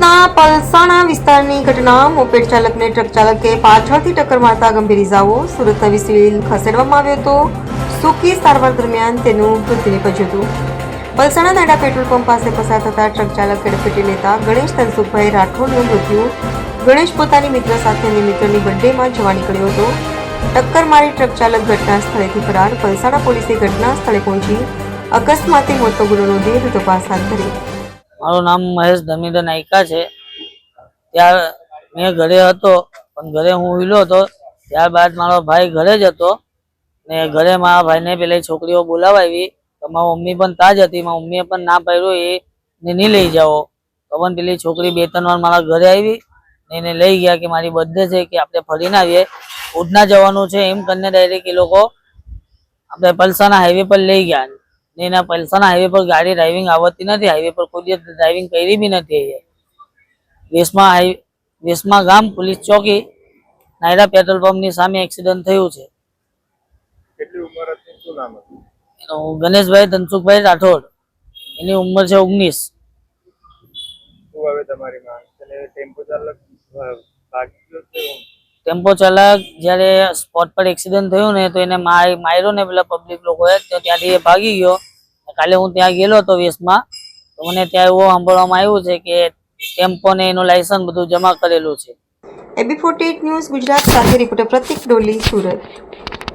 સુરતના પલસાણા વિસ્તારની ઘટના, મોપેડ ચાલકને ટ્રક ચાલકે પાછળથી ટક્કર મારતા ગંભીર ઇજાઓ સુરત નવી ખસેડવામાં આવ્યો હતો. સૂકી સારવાર દરમિયાન તેનું મૃત્યુ નીપજ્યું હતું. પલસાણા નાડા પેટ્રોલ પંપ પાસે પસાર થતા ટ્રક ચાલક હેડફેટી લેતા ગણેશ ધનસુખભાઈ રાઠોડનું મૃત્યુ. ગણેશ પોતાની મિત્ર સાથે અને મિત્રની બર્થડેમાં જવા નીકળ્યો હતો. ટક્કર મારી ટ્રક ચાલક ઘટના સ્થળેથી ફરાર. પલસાણા પોલીસે ઘટના સ્થળે પહોંચી અકસ્માતે મોતનો ગુનો નોંધી તપાસ હાથ ધરી. મારું નામ મહેશ ધમીદર નાયકા છે. ત્યાર મેં ઘરે હતો, પણ ઘરે હું ઊયલો હતો. ત્યારબાદ મારો ભાઈ ઘરે જ હતો ને ઘરે મારા ભાઈને પેલી છોકરીઓ બોલાવાવી તો મારી મમ્મી પણ તાજ હતી. મારી મમ્મીએ પણ ના પાડ્યું એ ને નહીં લઈ જાઓ. તો પણ પેલી છોકરી બે ત્રણ વાર મારા ઘરે આવી ને એને લઈ ગયા કે મારી બર્થડે છે કે આપણે ફરીને આવીએ. ઉડના જવાનું છે એમ કરીને ડાયરેક્ટ એ લોકો આપણે પલસાના હાઈવે પર લઈ ગયા. ને એના પલસાના હાઈવે પર ગાડી ડ્રાઇવિંગ આવતી નથી. હાઈવે પર કોઈ દિવસ ડ્રાઇવિંગ કરી બી નથી વેસમાં હાઈ વેસમાં ગામ પોલીસ ચોકી નાયરા પેટ્રોલ પંપની સામે એક્સિડન્ટ થયું છે. એનું ગણેશભાઈ ધનસુખભાઈ રાઠોડ. એની ઉંમર છે ઓગણીસ. તમારી ટેમ્પો ચાલક ભાગી ગયો ટેમ્પો ચાલક જ્યારે સ્પોટ પર એક્સિડન્ટ થયું ને તો એને માર્યો ને પેલા પબ્લિક લોકોએ. તો ત્યાંથી એ ભાગી ગયો. કાલે હું ત્યાં ગયેલો હતો વેસમાં તો મને ત્યાં એવું સાંભળવામાં આવ્યું છે કે ટેમ્પો ને એનું લાયસન્સ બધું જમા કરેલું છે. એબી ફોર્ટી ન્યૂઝ ગુજરાત સાથે રિપોર્ટર પ્રતિક ડોલી, સુરત.